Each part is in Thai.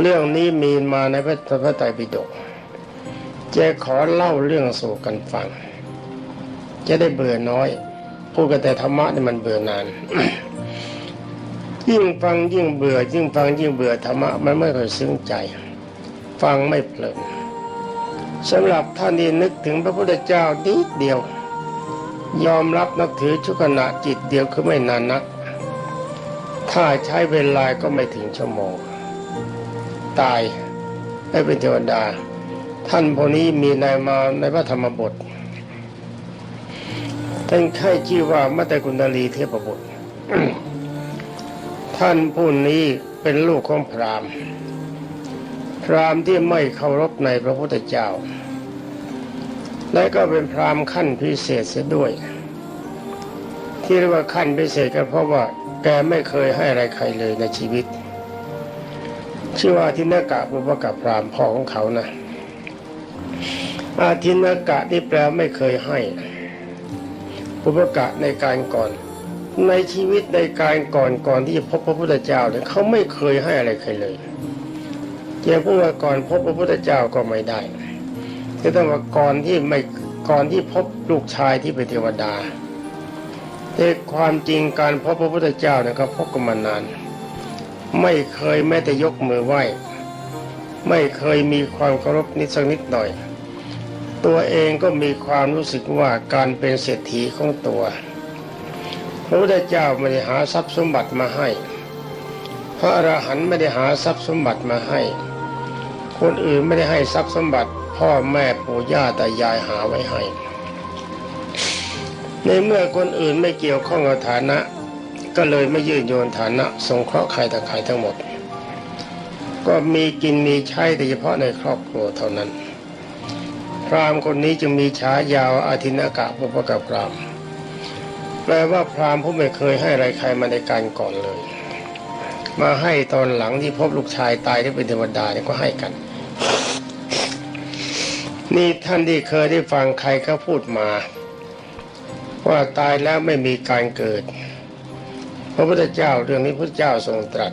เรื่องนี้มีมาในพระพระไตรปิฎกจะขอเล่าเรื่องสู่กันฟัง จะได้เบื่อน้อย พูดกันแต่ธรรมะนี่มันเบื่อนาน ยิ่งฟังยิ่งเบื่อ ยิ่งฟังยิ่งเบื่อธรรมะมันไม่ค่อยซึ้งใจ ฟังไม่เพลินสำหรับท่านที่นึกถึงพระพุทธเจ้านิดเดียว ยอมรับนับถือชุกขณะจิตเดียวคือไม่นานนัก ถ้าใช้เวลาก็ไม่ถึงชั่วโมง ตายได้เป็นเทวดา ท่านพวกนี้มีในมาในพระธรรมบทท่านใครชื่อว่ามัตตกุณลีเทพบุตรท่านผู้นี้เป็นลูกของพราหมณ์ พราหมณ์ที่ไม่เคารพในพระพุทธเจ้า และก็เป็นพราหมณ์ขั้นพิเศษเสียด้วย ที่เรียกว่าขั้นพิเศษก็เพราะว่าแกไม่เคยให้อะไรใครเลยในชีวิต ชื่อว่าทินากะปุปกะพรามพ่อของเขานะอาทินากะที่แปลไม่เคยให้ปุปกะในการก่อน ในชีวิตในการก่อนก่อนที่จะพบพระพุทธเจ้าเนี่ยเขาไม่เคยให้อะไรใครเลยเจ้าพูดว่าก่อนพบพระพุทธเจ้าก็ไม่ได้ที่ต้องว่าก่อนที่ไม่ก่อนที่พบลูกชายที่เป็นเทวดาแต่ความจริงการพบพระพุทธเจ้าเนี่ยเขาพบกันมานาน ไม่เคยแม้แต่ยกมือไหว้ ไม่เคยมีความเคารพนิดสักนิดหน่อย ตัวเองก็มีความรู้สึกว่าการเป็นเศรษฐีของตัว พระพุทธเจ้าไม่ได้หาทรัพย์สมบัติมาให้ พระอรหันต์ไม่ได้หาทรัพย์สมบัติมาให้ คนอื่นไม่ได้ให้ทรัพย์สมบัติ พ่อแม่ปู่ย่าตายายหาไว้ให้ในเมื่อคนอื่นไม่เกี่ยวข้องกับฐานะ ก็เลยไม่ยืดโยนฐานะสงเคราะห์ใครแต่ใครทั้งหมด ก็มีกินมีใช้แต่เฉพาะในครอบครัวเท่านั้น พราหมณ์คนนี้จึงมีฉายาวอาทินากะปุปกะพราหมณ์แปลว่าพราหมณ์ผู้ไม่เคยให้อะไรใครมาในการก่อนเลย มาให้ตอนหลังที่พบลูกชายตายที่เป็นเทวดาเนี่ยก็ให้กัน นี่ท่านที่เคยได้ฟังใครเขาพูดมา ว่าตายแล้วไม่มีการเกิด พระพุทธเจ้าเรื่องนี้พระเจ้าทรงตรัส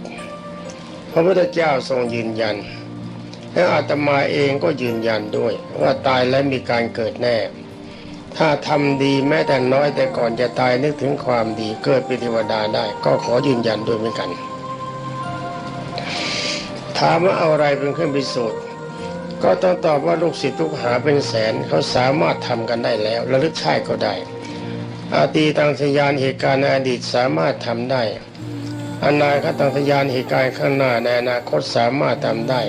พระพุทธเจ้าทรงยืนยัน และอาตมาเองก็ยืนยันด้วย ว่าตายแล้วมีการเกิดแน่ ถ้าทำดีแม้แต่น้อยแต่ก่อนจะตายนึกถึงความดีเกิดเป็นเทวดาได้ ก็ขอยืนยันด้วยเหมือนกัน ถามว่าเอาอะไรเป็นเครื่องพิสูจน์ก็ต้องตอบว่าลูกศิษย์ลูกหาเป็นแสนเขาสามารถทำกันได้แล้วระลึกชาติก็ได้ อาตีตังสยานเหตุการณ์ในอดีตสามารถทำได้อนาคตังสยานเหตุการณ์ข้างหน้าในอนาคตสามารถทำได้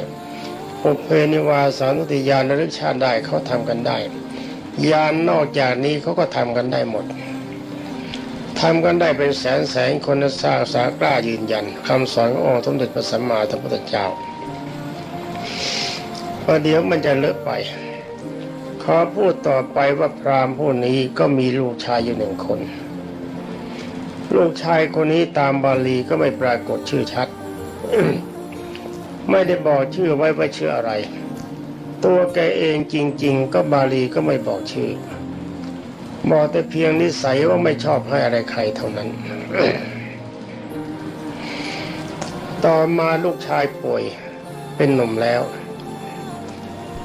ปุเพนิวาสานุติยานระลึกชาติได้เขาทำกันได้ ยานนอกจากนี้เขาก็ทำกันได้หมดทำกันได้เป็นแสนแสนคนสร้างสากล้ายืนยันคำสอนขององค์สมเด็จพระสัมมาสัมพุทธเจ้าเพราะเดี๋ยวมันจะเลอะไป อพูดต่อไปว่าพราหมณ์ผู้นี้ก็มีลูกชายอยู่หนึ่งคน ลูกชายคนนี้ตามบาลีก็ไม่ปรากฏชื่อชัด ไม่ได้บอกชื่อไว้ว่าชื่ออะไร ตัวแกเองจริง ๆ ก็บาลีก็ไม่บอกชื่อ บอกแต่เพียงนิสัยว่าไม่ชอบให้อะไรใครเท่านั้น ต่อมาลูกชายป่วยเป็นหนุ่มแล้ว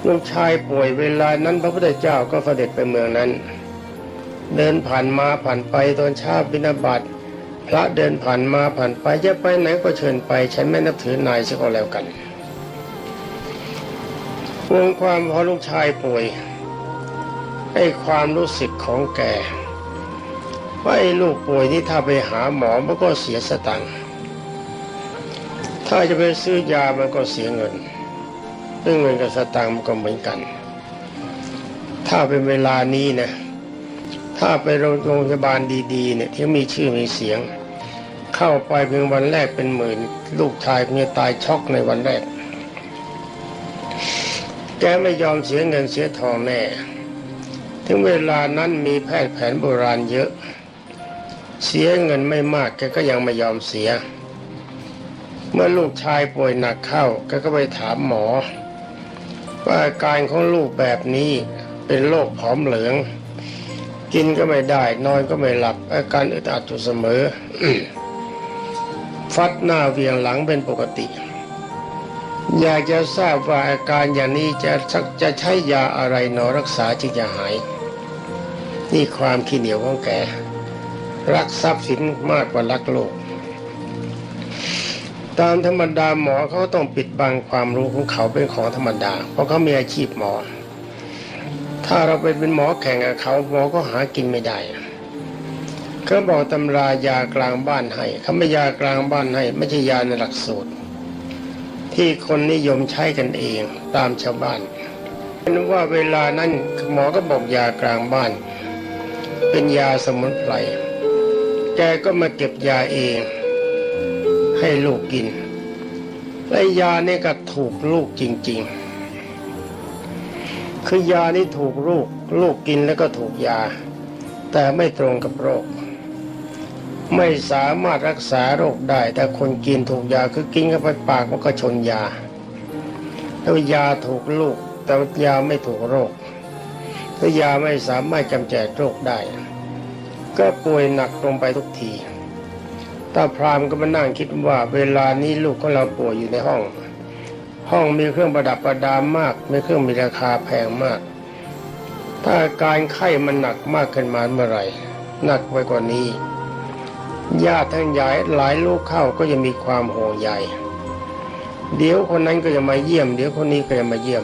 ลูกชายป่วยเวลานั้นพระพุทธเจ้าก็เสด็จไปเมืองนั้น เดินผ่านมาผ่านไปตอนเช้าบิณฑบาตพระเดินผ่านมาผ่านไปจะไปไหนก็เชิญไป ฉันไม่นับถือนายซะก็แล้วกันวงความพอลูกชายป่วยไอ้ความรู้สึกของแกว่าไอ้ลูกป่วยนี่ถ้าไปหาหมอมันก็เสียสตังค์ถ้าจะไปซื้อยามันก็เสียเงิน เรื่องเงินกับสตางค์มันก็เหมือนกัน ถ้าเป็นเวลานี้นะ ถ้าไปโรงพยาบาลดี ๆ เนี่ยที่มีชื่อมีเสียง เข้าไปเพียงวันแรกเป็นหมื่น ลูกชายเนี่ยตายช็อกในวันแรก แกไม่ยอมเสียเงินเสียทองแน่ ถึงเวลานั้นมีแพทย์แผนโบราณเยอะ เสียเงินไม่มากแกก็ยังไม่ยอมเสียเมื่อลูกชายป่วยหนักเข้าแกก็ไปถามหมอ ว่าอาการของลูกแบบนี้เป็นโรคผอมเหลือง กินก็ไม่ได้ นอนก็ไม่หลับ อาการอึดอัดอยู่เสมอ ฟัดหน้าเวียงหลังเป็นปกติ อยากจะทราบว่าอาการอย่างนี้จะสักจะใช้ยาอะไรหนอรักษาจึงจะหาย นี่ความขี้เหนียวของแก รักทรัพย์สินมากกว่ารักโลก ตามธรรมดาหมอเขาต้องปิดบังความรู้ของเขาเป็นของธรรมดา เพราะเขามีอาชีพหมอ ถ้าเราไปเป็นหมอแข่งกับเขาหมอก็หากินไม่ได้เขาบอกตำรายากลางบ้านให้เขาไม่ยากลางบ้านให้ไม่ใช่ยาในหลักสูตร ที่คนนิยมใช้กันเองตามชาวบ้านเป็นว่าเวลานั้นหมอก็บอกยากลางบ้าน เป็นยาสมุนไพรแกก็มาเก็บยาเอง ให้ลูกกินและยานี่ก็ถูกลูกจริง ๆ คือยานี่ถูกลูก ลูกกินแล้วก็ถูกยา แต่ไม่ตรงกับโรค ไม่สามารถรักษาโรคได้ แต่คนกินถูกยาคือกินเข้าไปปากมันก็ชนยาแล้วยาถูกลูก แต่ยาไม่ถูกโรคถ้ายาไม่สามารถกำจัดโรคได้ ก็ป่วยหนักลงไปทุกที ตาพรามก็มานั่งคิดว่า เวลานี้ลูกของเราป่วยอยู่ในห้อง ห้องมีเครื่องประดับประดามากมีเครื่องมีราคาแพงมาก ถ้าอาการไข้มันหนักมากขึ้นมาเมื่อไหร่หนักไปกว่านี้ญาติทั้งหลายหลายลูกเข้าก็จะมีความห่วงใยเดี๋ยวคนนั้นก็จะมาเยี่ยม เดี๋ยวคนนี้ก็จะมาเยี่ยม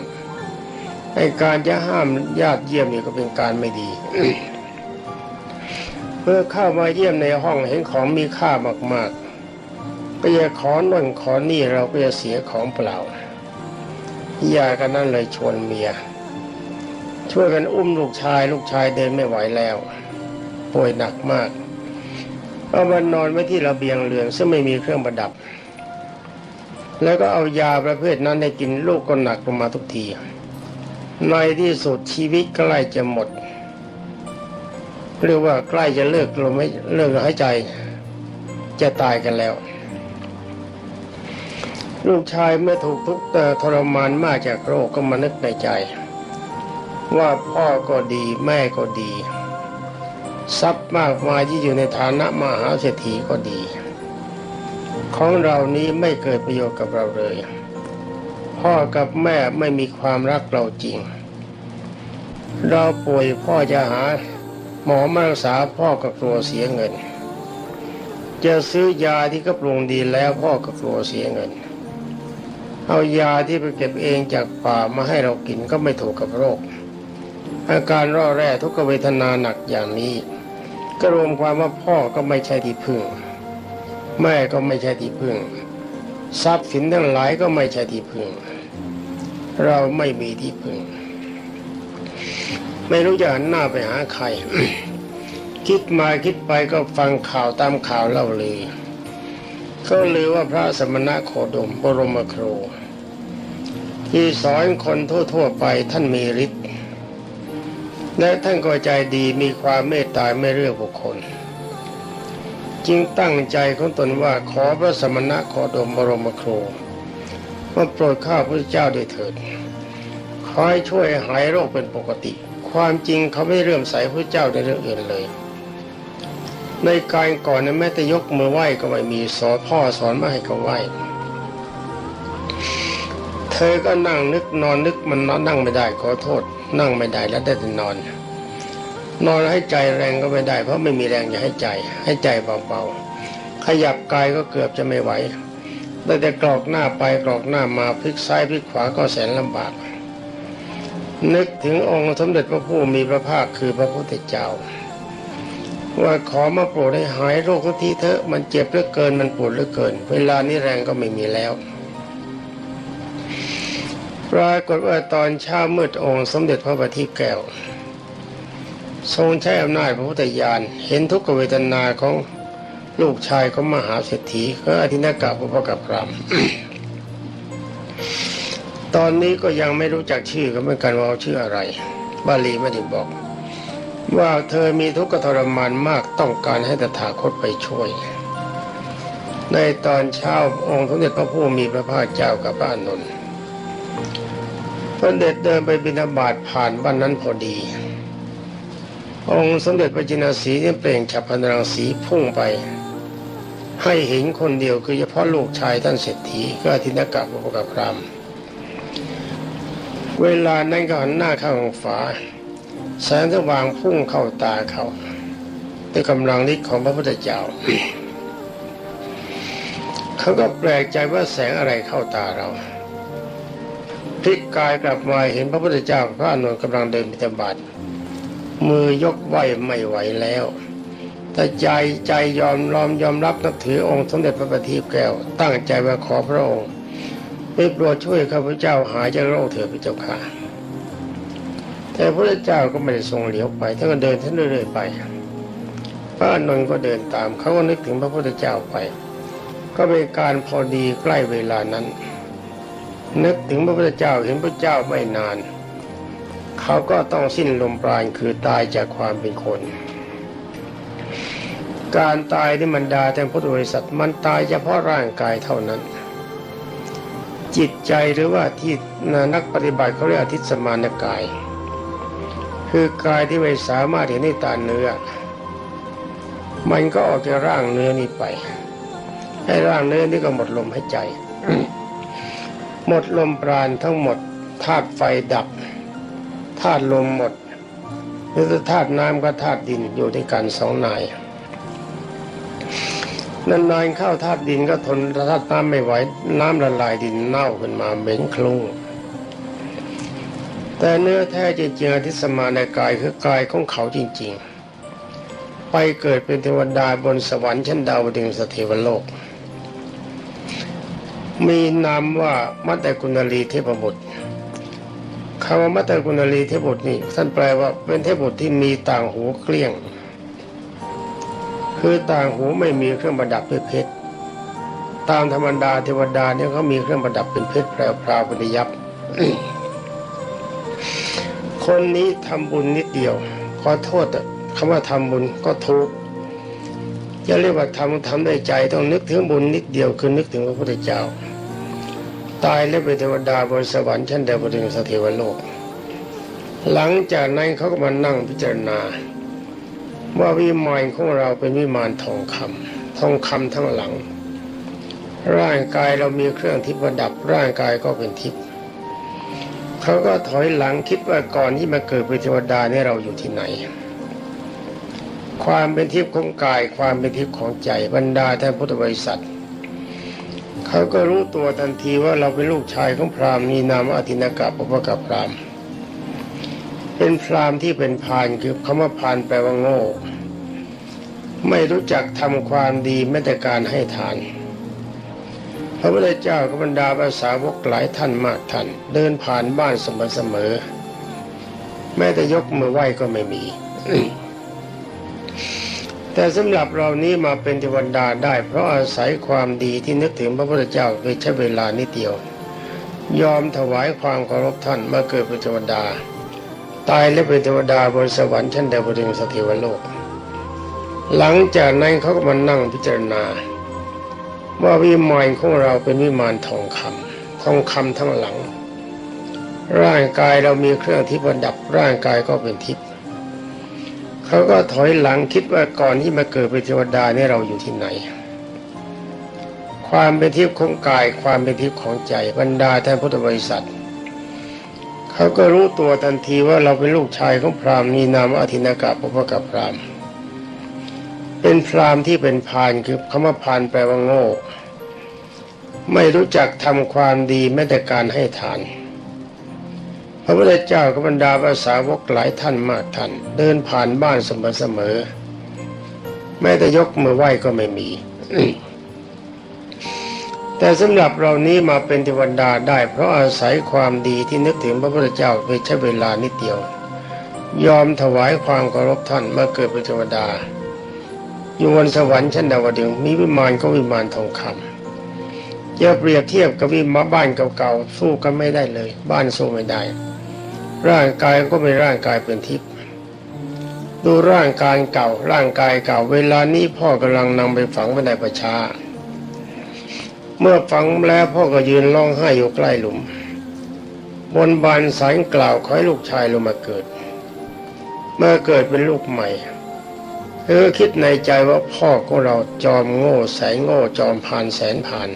ไอการจะห้ามญาติเยี่ยมนี่ก็เป็นการไม่ดี เมื่อเข้ามาเยี่ยมในห้องเห็นของมีค่ามากๆ ก็จะขอน่นขอนี่เราก็จะเสียของเปล่ายากันนั่นเลยชวนเมีย ช่วยกันอุ้มลูกชาย ลูกชายเดินไม่ไหวแล้ว ป่วยหนักมากเอามันนอนไว้ที่ระเบียงเรือนซึ่งไม่มีเครื่องประดับ แล้วก็เอายาประเภทนั้นให้กินลูกก็หนักลงมาทุกทีในที่สุดชีวิตใกล้จะหมด เรียกว่าใกล้จะเลิกลมไม่เลิกหายใจ จะตายกันแล้ว ลูกชายเมื่อถูกทุกข์ทรมานมากจากโรคก็มานึกในใจ ว่าพ่อก็ดีแม่ก็ดี ทรัพย์มากมายที่อยู่ในฐานะมหาเศรษฐีก็ดี ของเรานี้ไม่เกิดประโยชน์กับเราเลย พ่อกับแม่ไม่มีความรักเราจริง เราป่วยพ่อจะหา หมอมารักษาพ่อก็กลัวเสียเงิน จะซื้อยาที่ก็ปรุงดีแล้วพ่อก็กลัวเสียเงิน เอายาที่ไปเก็บเองจากป่ามาให้เรากินก็ไม่ถูกกับโรค อาการร่อแร่ทุกขเวทนาหนักอย่างนี้ ก็รวมความว่าพ่อก็ไม่ใช่ที่พึ่ง แม่ก็ไม่ใช่ที่พึ่ง ทรัพย์สินทั้งหลายก็ไม่ใช่ที่พึ่ง เราไม่มีที่พึ่ง ไม่รู้จะหันหน้าไปหาใคร คิดมาคิดไปก็ฟังข่าวตามข่าวเล่าเลือเขาลือว่าพระสมณะโคดมบรมครูที่สอนคนทั่วๆไปท่านมีฤทธิ์และท่านก็ใจดีมีความเมตตาไม่เลือกบุคคล จึงตั้งใจของตนว่าขอพระสมณะโคดมบรมครูมาโปรดข้าพระเจ้าด้วยเถิดขอให้ช่วยหายโรคเป็นปกติ ความจริงเขาไม่เรื่มใสพระเจ้าในเรื่องอื่นเลย ในการก่อนนั้นแม้แต่ยกมือไหว้ก็ไม่มีสอนพ่อสอนมาให้เขาไหว้เธอก็นั่งนึกนอนนึกมันนอนนั่งไม่ได้ขอโทษ นั่งไม่ได้แล้วได้แต่นอน นอนให้ใจแรงก็ไม่ได้ เพราะไม่มีแรงจะให้ใจ ให้ใจเบาๆขยับกายก็เกือบจะไม่ไหวได้แต่กรอกหน้าไปกรอกหน้ามาพลิกซ้ายพลิกขวาก็แสนลำบาก นึกถึงองค์สมเด็จพระผู้มีพระภาคคือพระพุทธเจ้า ว่าขอมาโปรดให้หายโรคทุกทีเถอะมันเจ็บเหลือเกินมันปวดเหลือเกิน เวลานี้แรงก็ไม่มีแล้วปรากฏว่าตอนเช้ามืดองค์สมเด็จพระบัณฑิตแก้ว ทรงใช้อำนาจพระพุทธญาณเห็นทุกขเวทนาของลูกชายของมหาเศรษฐีก็อธินากาพระกับพราม ตอนนี้ก็ยังไม่รู้จักชื่อก็เหมือนกันว่าชื่ออะไร บาลีไม่ได้บอก ว่าเธอมีทุกข์ทรมานมากต้องการให้ตถาคตไปช่วย ในตอนเช้าองค์สมเด็จพระผู้มีพระภาคเจ้ากับพระอานนท์พระเด็จเดินไปบิณฑบาตผ่านบ้านนั้นพอดี องค์สมเด็จพระจินสีเนี่ยเปล่งฉับพลันรังสีพุ่งไป ให้เห็นคนเดียวคือเฉพาะลูกชายท่านเศรษฐีก็อธินากาพระกับพราม เวลานั้นก็หันหน้าเข้างฝาแสงสว่างพุ่งเข้าตาเขาด้วยกำลังฤทธิ์ของพระพุทธเจ้า เขาก็แปลกใจว่าแสงอะไรเข้าตาเราพลิกกายกลับมาเห็นพระพุทธเจ้าพระอานนกำลังเดินบิณฑบาตมือยกไหวไม่ไหวแล้ว แต่ใจใจยอมรอมยอมรับนับถือองค์สมเด็จพระบัณฑิตแก้ว ตั้งใจว่าขอพระองค์ ได้โปรดช่วยข้าพเจ้าหายจากโรคเถิดพระเจ้าค่ะ แต่พระเจ้าก็ไม่ได้ทรงเหลียวไปท่านก็เดินท่านเรื่อยๆไป พระอานนท์ก็เดินตามเขาก็นึกถึงพระพุทธเจ้าไป ก็เป็นการพอดีใกล้เวลานั้น นึกถึงพระพุทธเจ้าเห็นพระเจ้าไม่นาน เขาก็ต้องสิ้นลมปราณคือตายจากความเป็นคน การตายที่มันดาแต่พุทธบริษัทมันตายเฉพาะร่างกายเท่านั้น จิตใจหรือว่าที่นักปฏิบัติเขาเรียกอทิสมานกาย คือกายที่ไม่สามารถเห็นด้วยตาเนื้อ มันก็ออกจากร่างเนื้อนี้ไป ให้ร่างเนื้อนี้ก็หมดลมหายใจ หมดลมปราณทั้งหมดธาตุไฟดับธาตุลมหมดหรือธาตุน้ำกับธาตุดินอยู่ด้วยกันสองนาย นานๆเข้าธาตุดินก็ทนธาตุน้ำไม่ไหวน้ำละลายดินเน่าขึ้นมาเหม็นคลุ้งแต่เนื้อแท้จริงๆอธิสมานกายคือกายของเขาจริง ๆ ไปเกิดเป็นเทวดาบนสวรรค์ชั้นดาวดึงสเทวโลก มีนามว่ามัตตกุณลีเทพบุตรคำว่ามัตตกุณลีเทพบุตรนี่ท่านแปลว่าเป็นเทพบุตรที่มีต่างหูเกลี้ยง คือต่างหูไม่มีเครื่องประดับด้วยเพชร ตามธรรมดาเทวดาเนี่ยเขามีเครื่องประดับเป็นเพชรแพรวๆเป็นยับคนนี้ทำบุญนิดเดียว ขอโทษอะคำว่าทำบุญก็ถูกจะเรียกว่าทำทำด้ใจต้องนึกถึงบุญนิดเดียวคือนึกถึงพระพุทธเจ้า ตายแล้วเป็นเทวดาบนสวรรค์ชั้นเดวดึงสเทวโลก หลังจากนั้นเขาก็มานั่งพิจารณา ว่าวิมานของเราเป็นวิมานทองคำทองคำทั้งหลัง ร่างกายเรามีเครื่องทิพย์ประดับร่างกายก็เป็นทิพย์เขาก็ถอยหลังคิดว่าก่อนที่มาเกิดเป็นเทวดาเนี่ยเราอยู่ที่ไหน ความเป็นทิพย์ของกาย ความเป็นทิพย์ของใจบรรดาท่านพุทธบริษัทเขาก็รู้ตัวทันทีว่าเราเป็นลูกชายของพราหมณ์มีนามอธินากะปปกับพราหมณ์ เป็นพรามที่เป็นพานคือคำว่าพานแปลว่าโง่ ไม่รู้จักทำความดีแม้แต่การให้ทานพระพุทธเจ้ากับรรดาภาษาวกหลายท่านมากท่าน เดินผ่านบ้านเสมอแม้แต่ยกมือไหว้ก็ไม่มี แต่สำหรับเรานี้มาเป็นเทวดาได้ เพราะอาศัยความดีที่นึกถึงพระพุทธเจ้าโดยใช้เวลานิดเดียว ยอมถวายความเคารพท่านมาเกิดเป็นเทวดา ตายและเป็นเทวดาบนสวรรค์ชั้นเดวดึงสเทวโลก หลังจากนั้นเขาก็มานั่งพิจารณา ว่าวิมานของเราเป็นวิมานทองคำทองคำทั้งหลัง ร่างกายเรามีเครื่องทิพย์ประดับร่างกายก็เป็นทิพย์เขาก็ถอยหลังคิดว่าก่อนที่มาเกิดเป็นเทวดาเนี่ยเราอยู่ที่ไหน ความเป็นทิพย์ของกายความเป็นทิพย์ของใจบรรดาท่านพุทธบริษัท เขาก็รู้ตัวทันทีว่าเราเป็นลูกชายของพราหมณ์มีนามอธินากะปปกับพราหมณ์ เป็นพราหมณ์ที่เป็นพานคือคำว่าพานแปลว่าโง่ ไม่รู้จักทำความดีแม้แต่การให้ทาน พระพุทธเจ้ากับบรรดาภาษาวกหลายท่านมากท่านเดินผ่านบ้านเสมอๆแม้แต่ยกมือไหว้ก็ไม่มี แต่สำหรับเรานี้มาเป็นเทวดาได้ เพราะอาศัยความดีที่นึกถึงพระพุทธเจ้าโดยใช้เวลานิดเดียว ยอมถวายความเคารพท่านมาเกิดเป็นเทวดา อยู่บนสวรรค์ชั้นดาวดึงมีวิมานก็วิมานทองคำจะเปรียบเทียบกับวิมาบ้านเก่าๆสู้กันไม่ได้เลย บ้านสู้ไม่ได้ ร่างกายก็เป็นร่างกายเป็นทิพย์ดูร่างกายเก่า ร่างกายเก่า เวลานี้พ่อกำลังนำไปฝังไว้ในประชา เมื่อฝังแล้วพ่อก็ยืนร้องไห้อยู่ใกล้หลุม บนบานสายกล่าวขอให้ลูกชายลงมาเกิด เมื่อเกิดเป็นลูกใหม่เธอคิดในใจว่าพ่อของเราจอมโง่แสนโง่จอมพานแสนพาน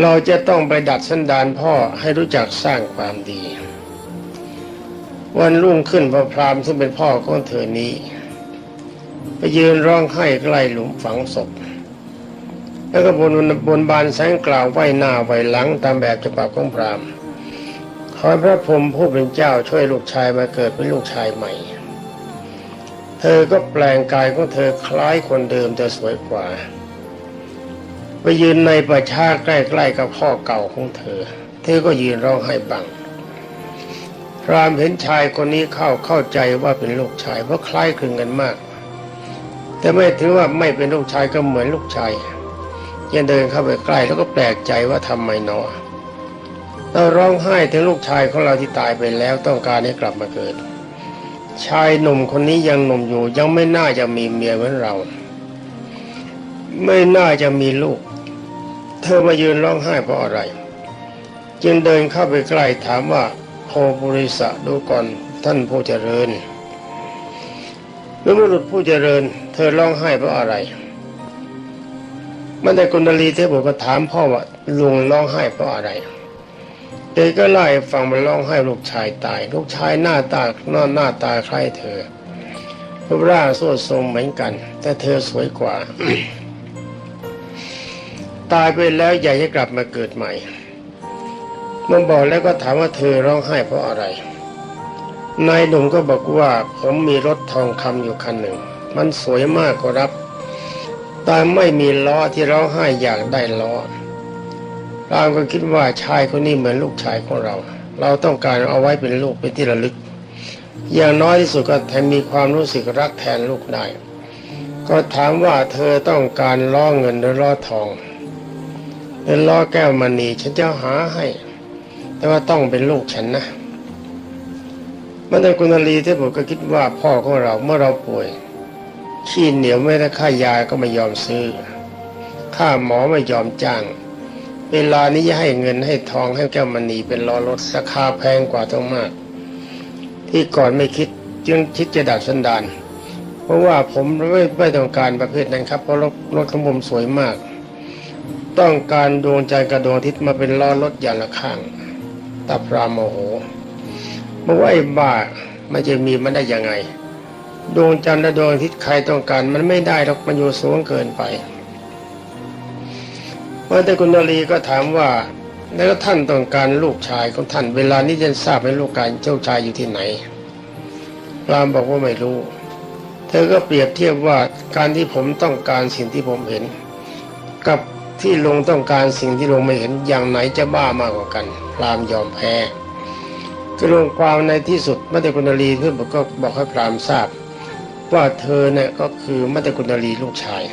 เราจะต้องไปดัดสันดานพ่อให้รู้จักสร้างความดี วันรุ่งขึ้นพระพรามซึ่งเป็นพ่อของเธอนี้ ไปยืนร้องไห้ใกล้หลุมฝังศพ แล้วก็บนบนบานแสงกล่าวไหวหน้าไหวหลังตามแบบฉบับของพราหมณ์ขอพระพรหมผู้เป็นเจ้าช่วยลูกชายมาเกิดเป็นลูกชายใหม่ เธอก็แปลงกายของเธอคล้ายคนเดิมแต่สวยกว่า ไปยืนในประชาใกล้ๆกับพ่อเก่าของเธอ เธอก็ยืนร้องไห้บังพรามเห็นชายคนนี้เข้าเข้าใจว่าเป็นลูกชายเพราะคล้ายคลึงกันมาก แต่ไม่ถือว่าไม่เป็นลูกชายก็เหมือนลูกชาย ยังเดินเข้าไปใกล้แล้วก็แปลกใจว่าทำไมหนอเราร้องไห้ถึงลูกชายของเราที่ตายไปแล้วต้องการให้กลับมาเกิด ชายหนุ่มคนนี้ยังหนุ่มอยู่ยังไม่น่าจะมีเมียเหมือนเรา ไม่น่าจะมีลูก เธอมายืนร้องไห้เพราะอะไร จึงเดินเข้าไปใกล้ถามว่าโพบุริสะดูก่อนท่านผู้เจริญเมื่อบุรุษผู้เจริญ เธอร้องไห้เพราะอะไร มันแต่กุณลีเทพบุตรก็ถามพ่อว่าลุงร้องไห้เพราะอะไรเด็กก็ไล่ฟังมันร้องไห้ลูกชายตาย ลูกชายหน้าตาหน้าหน้าตาคล้ายเธอรูปร่างสวดทรงเหมือนกัน แต่เธอสวยกว่า ตายไปแล้วอยากจะกลับมาเกิดใหม่มันบอกแล้วก็ถามว่าเธอร้องไห้เพราะอะไรนายหนุ่มก็บอกว่าผมมีรถทองคำอยู่คันหนึ่ง มันสวยมากก็รับ แต่ไม่มีล้อที่ร้องไห้อยากได้ล้อรามก็คิดว่าชายคนนี้เหมือนลูกชายของเรา เราต้องการเอาไว้เป็นลูกเป็นที่ระลึก อย่างน้อยที่สุดก็แทนมีความรู้สึกรักแทนลูกได้ ก็ถามว่าเธอต้องการล้อเงินหรือล้อทองหรือล้อแก้วมณีฉันจะหาให้ แต่ว่าต้องเป็นลูกฉันนะมันแต่กุณลีที่ผมก็คิดว่าพ่อของเราเมื่อเราป่วย ขี้เหนียวไม่ได้ค่ายาก็ไม่ยอมซื้อ ค่าหมอไม่ยอมจ้าง เวลานี้จะให้เงินให้ทองให้แก้วมณีเป็นล้อรถราคาแพงกว่าต้องมาก ที่ก่อนไม่คิดจึงคิดจะดัดสันดาน เพราะว่าผมไม่ไม่ต้องการประเภทนั้นครับ เพราะรถรถของผมสวยมาก ต้องการดวงใจกระดวงทิตย์มาเป็นล้อรถอย่างละข้างตาพรามโมโหบอกว่าไอ้บ้ามันจะมีมันได้ยังไง ดวงจันทร์และดวงอาทิตย์ใครต้องการ มันไม่ได้หรอกมันอยู่สูงเกินไปพระเจ้ากุณลีก็ถามว่า แล้วท่านต้องการลูกชายของท่าน เวลานี้จะทราบไหมลูกการเจ้าชายอยู่ที่ไหนพรามบอกว่าไม่รู้ เธอก็เปรียบเทียบว่าการที่ผมต้องการสิ่งที่ผมเห็น กับที่ลงต้องการสิ่งที่ลงไม่เห็นอย่างไหนจะบ้ามากกว่ากันพรามยอมแพ้ก็ลงความในที่สุดมัตตกุณลีเพื่อนก็บอกให้พรามทราบ ว่าเธอเนี่ยก็คือมัตตกุณลีลูกชาย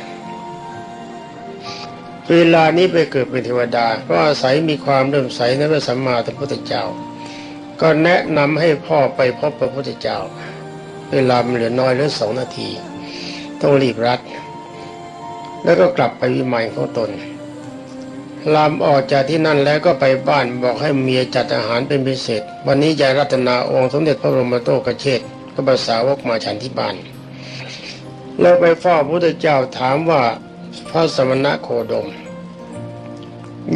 เวลานี้ไปเกิดเป็นเทวดาก็อาศัยมีความเริ่มใสในพระสัมมาสัมพุทธเจ้า ก็แนะนำให้พ่อไปพบพระพุทธเจ้า เวลามันเหลือน้อยเหลือสองนาที ต้องรีบรัด แล้วก็กลับไปวิมานของตนลามออกจากที่นั่นแล้วก็ไปบ้านบอกให้เมียจัดอาหารเป็นพิเศษ วันนี้ยายรัตนาองค์สมเด็จพระบรมโตกเชษก็ภาษาวกมาฉันที่บ้าน แล้วไปเฝ้าพระพุทธเจ้าถามว่าพระสมณะโคดม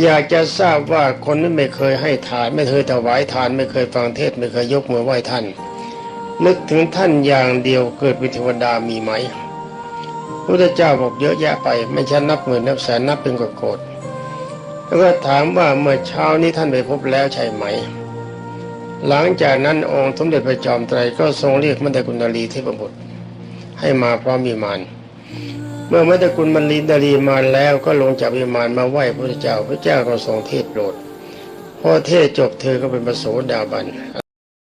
อยากจะทราบว่าคนที่ไม่เคยให้ทาน ไม่เคยถวายทาน ไม่เคยฟังเทศไม่เคยยกมือไหว้ท่าน นึกถึงท่านอย่างเดียวเกิดเป็นเทวดามีไหมพระพุทธเจ้าบอกเยอะแยะไปไม่ใช่นับหมื่นนับแสนนับเป็นกโกรธแล้วก็ถามว่าเมื่อเช้านี้ท่านไปพบแล้วใช่ไหม หลังจากนั้นองค์สมเด็จพระจอมไตรก็ทรงเรียกมัตตกุณลีเทพบุตร ให้มาพร้อมวิมานเมื่อมัตตกุณมันลินดาลีมาแล้วก็ลงจากวิมานมาไหว้พระเจ้า พระเจ้าก็ทรงเทศโปรดพอเทศจบเธอก็เป็นประโสดาบัน